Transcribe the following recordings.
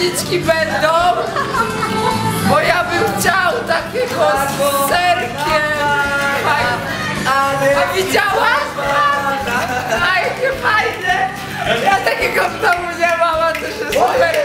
kostniczki będą, bo ja bym chciał takie kostki z serkiem. A widziałaś? A jakie fajne! Ja takiego w domu nie mam, a to się super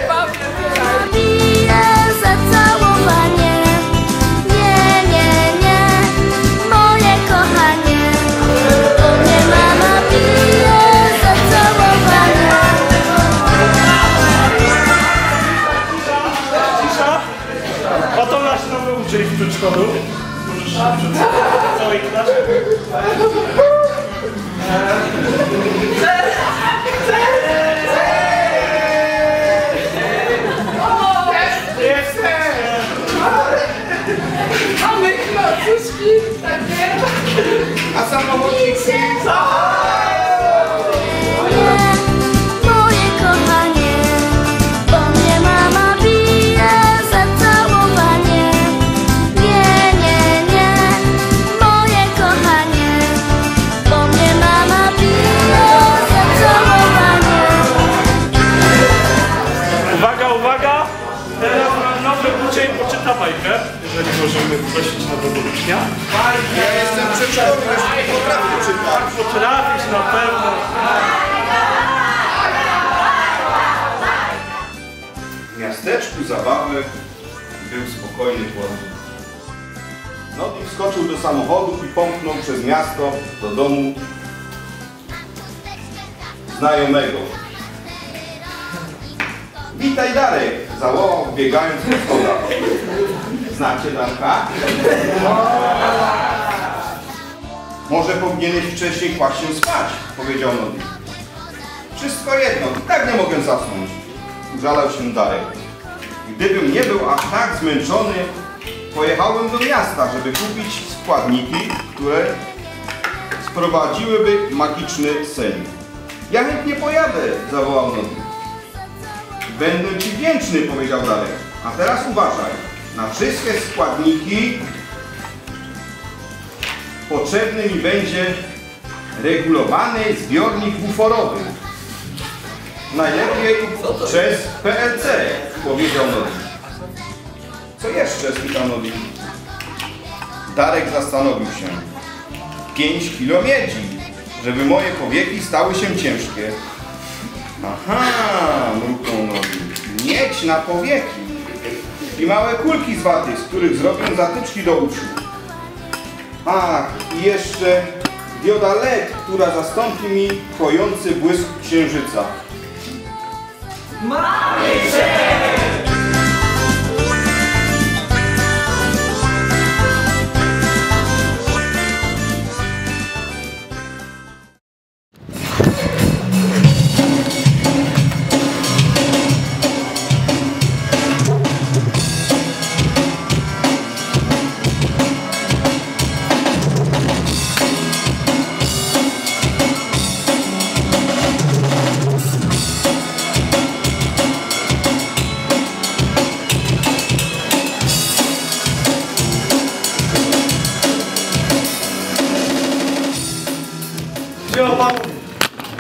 przedszkolu. Możesz się przedstawić całej klasie. Takie. A samochodzik Moje możemy prosić nowego ucznia. Ja jestem jeszcze nie potrafię czytać. Potrafisz na pewno. W miasteczku zabawy był spokojny chłopak. Nodi wskoczył do samochodu i pomknął przez miasto do domu znajomego. Witaj Darek! Zawołał biegając po schodach. Znacie Darka? Może powinieneś wcześniej kłaść się spać, powiedział Nodi. Wszystko jedno, tak nie mogę zasnąć. Użalał się Darek. Gdybym nie był aż tak zmęczony, pojechałem do miasta, żeby kupić składniki, które sprowadziłyby magiczny sen. Ja chętnie pojadę, zawołał Nodi. Będę Ci wdzięczny, powiedział Darek. A teraz uważaj. Na wszystkie składniki potrzebny mi będzie regulowany zbiornik buforowy. Najlepiej przez PLC, powiedział Nodi. Co jeszcze? spytał Nodi. Darek zastanowił się. Pięć kilo miedzi, żeby moje powieki stały się ciężkie. Aha, mruknął Nodi. Miedź na powieki. I małe kulki z waty, z których zrobię zatyczki do uszu. Ach, i jeszcze dioda LED, która zastąpi mi kojący błysk księżyca.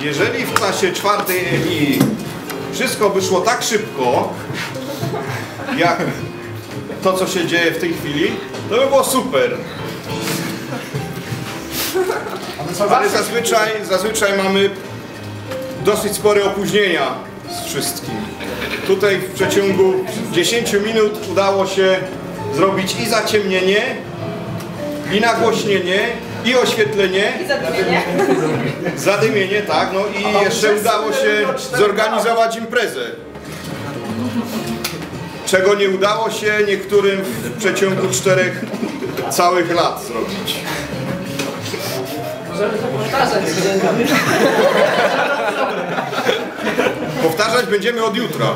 Jeżeli w klasie czwartej EI wszystko by szło tak szybko, jak to, co się dzieje w tej chwili, to by było super. Ale zazwyczaj, zazwyczaj mamy dosyć spore opóźnienia z wszystkim. Tutaj w przeciągu 10 minut udało się zrobić i zaciemnienie, i nagłośnienie, i oświetlenie, Zadymienie, tak, no i jeszcze udało się zorganizować imprezę. Czego nie udało się niektórym w przeciągu czterech całych lat zrobić. Możemy to powtarzać. Powtarzać będziemy od jutra.